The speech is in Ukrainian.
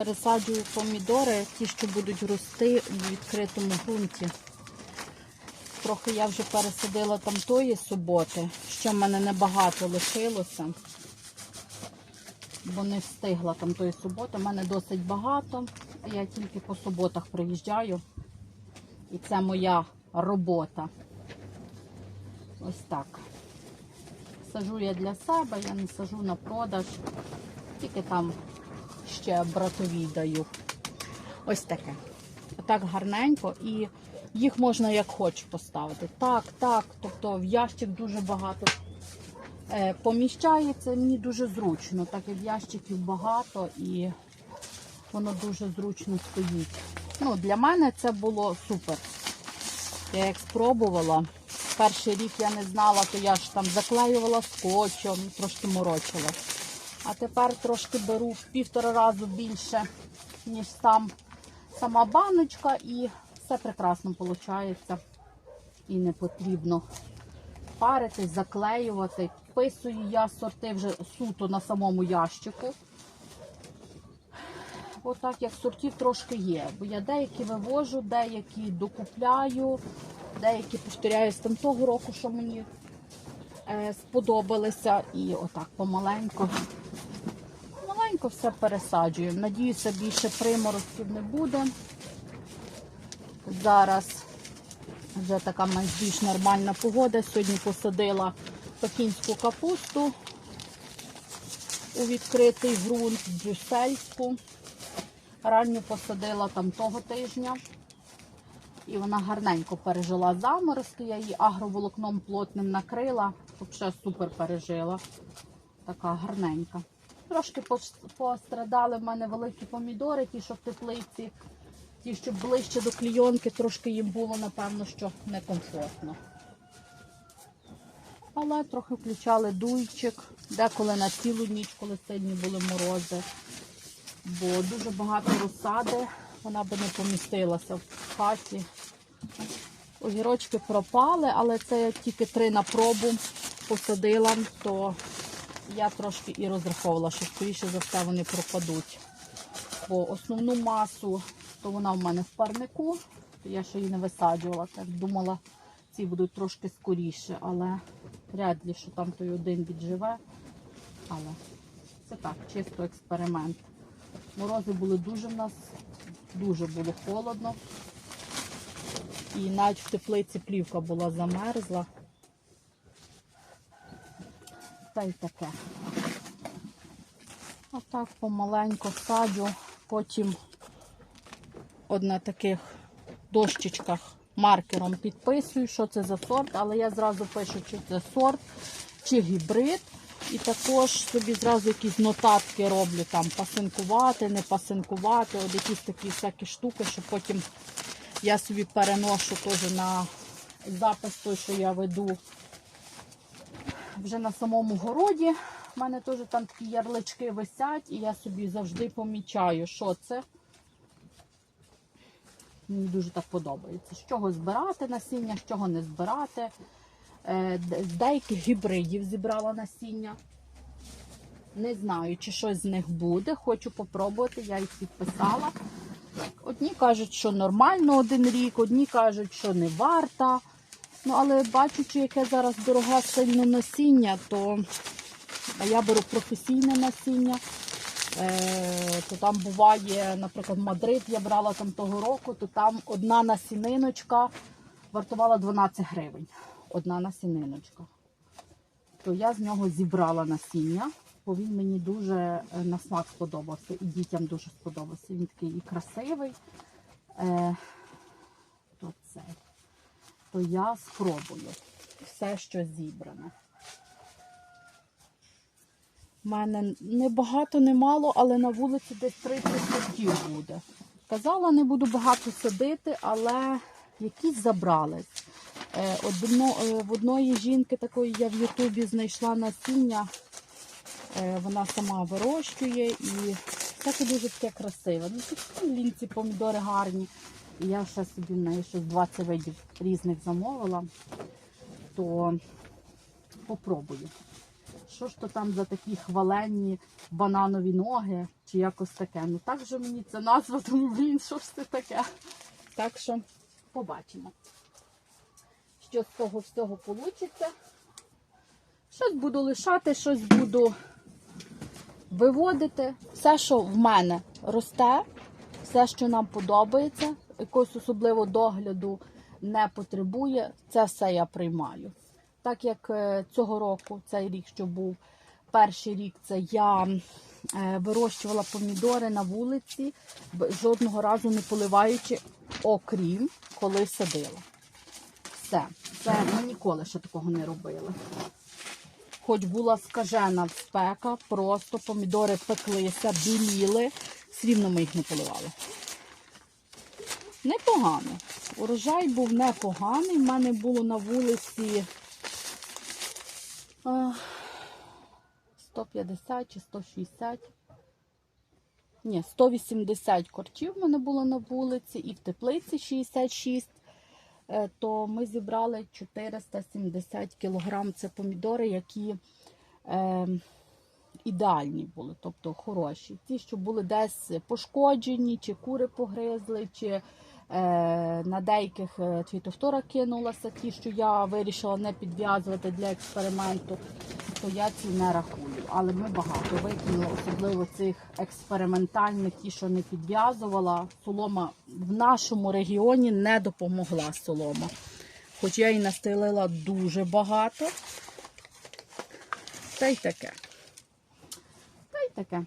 Пересаджую помідори, ті, що будуть рости у відкритому ґрунті. Трохи я вже пересадила там тої суботи, що в мене небагато лишилося, бо не встигла там тої суботи. У мене досить багато. Я тільки по суботах приїжджаю. І це моя робота. Ось так. Сажу я для себе, я не сажу на продаж, тільки там ще братові даю. Ось таке. Отак гарненько і їх можна як хоч поставити. Так, так. Тобто в ящик дуже багато е, поміщається. Мені дуже зручно, так як ящиків багато і воно дуже зручно стоїть. Ну, для мене це було супер. Я як спробувала. Перший рік я не знала, то я ж там заклеювала скотчем, трошки морочила. А тепер трошки беру в півтора разу більше, ніж сам, сама баночка, і все прекрасно виходить. І не потрібно паритись, заклеювати. Вписую я сорти вже суто на самому ящику. Отак, як сортів трошки є. Бо я деякі вивожу, деякі докупляю, деякі повторяю з там того року, що мені е, сподобалися. І отак помаленько. Маленько все пересаджую. Надіюся, більше приморозків не буде. Зараз вже така більш нормальна погода. Сьогодні посадила пекінську капусту у відкритий ґрунт, брюссельську. Ранню посадила там того тижня. І вона гарненько пережила заморозки. Я її агроволокном плотним накрила. Взагалі супер пережила. Така гарненька. Трошки пострадали в мене великі помідори, ті, що в теплиці, ті, що ближче до клійонки, трошки їм було, напевно, що некомфортно. Але трохи включали дуйчик, деколи на цілу ніч, коли сильні були морози. Бо дуже багато розсади, вона би не помістилася в хаті. Огірочки пропали, але це я тільки три на пробу посадила, то я трошки і розраховувала, що скоріше за все вони пропадуть. Бо основну масу, то вона в мене в парнику, то я ще її не висаджувала. Так думала, ці будуть трошки скоріше, але вряд ли, що там той один відживе. Але це так, чисто експеримент. Морози були дуже в нас, дуже було холодно. І навіть в теплиці плівка була замерзла. Та й таке. Отак помаленько саджу, потім от на таких дощечках маркером підписую, що це за сорт, але я зразу пишу, чи це сорт, чи гібрид. І також собі зразу якісь нотатки роблю, там пасинкувати, не пасинкувати, от якісь такі всякі штуки, що потім я собі переношу теж на запис той, що я веду вже на самому городі. У мене теж там такі ярлички висять, і я собі завжди помічаю, що це. Мені дуже так подобається. З чого збирати насіння, з чого не збирати. Е, З деяких гібридів зібрала насіння. Не знаю, чи щось з них буде. Хочу попробувати, я їх підписала. Одні кажуть, що нормально один рік, одні кажуть, що не варта. Ну, але бачучи, яке зараз дорога сильно насіння, то я беру професійне насіння. Е, то там буває, наприклад, Мадрид я брала там того року, то там одна насіниночка вартувала 12 гривень. Одна насіниночка. То я з нього зібрала насіння, бо він мені дуже е, на смак сподобався. І дітям дуже сподобався. Він такий і красивий. Е, то це. То я спробую все, що зібране. У мене не багато, не мало, але на вулиці десь 30 сортів буде. Казала, не буду багато садити, але якісь забрались. Е, Одно, е, в одної жінки такої я в Ютубі знайшла насіння. Е, Вона сама вирощує і таке дуже таке красиве. Ну, лінці помідори гарні. Я ще собі в неї щось 20 видів різних замовила, то попробую. що ж то там за такі хваленні бананові ноги, чи якось таке. Ну так же мені це назва, тому блін, що ж це таке. Так що побачимо, що з того всього вийде. Щось буду лишати, щось буду виводити. Все, що в мене росте, все, що нам подобається, якогось особливого догляду не потребує, це все я приймаю. Так як е, цього року, цей рік, що був перший рік, це я е, вирощувала помідори на вулиці, жодного разу не поливаючи, окрім коли садила. Все, це ми ніколи ще такого не робили. Хоч була скажена спека, просто помідори пеклися, біліли, все рівно ми їх не поливали. Непогано. Урожай був непоганий. У мене було на вулиці 150 чи 160. Ні, 180 корчів в мене було на вулиці і в теплиці 66. Е, То ми зібрали 470 кілограм. Це помідори, які е, ідеальні були, тобто хороші. Ті, що були десь пошкоджені, чи кури погризли, чи е, на деяких е, фітофтора кинулася, ті, що я вирішила не підв'язувати для експерименту, то я ці не рахую. Але ми багато викинули, особливо цих експериментальних, ті, що не підв'язувала. Солома в нашому регіоні не допомогла солома. Хоч я її настелила дуже багато. Та й таке. Та й таке.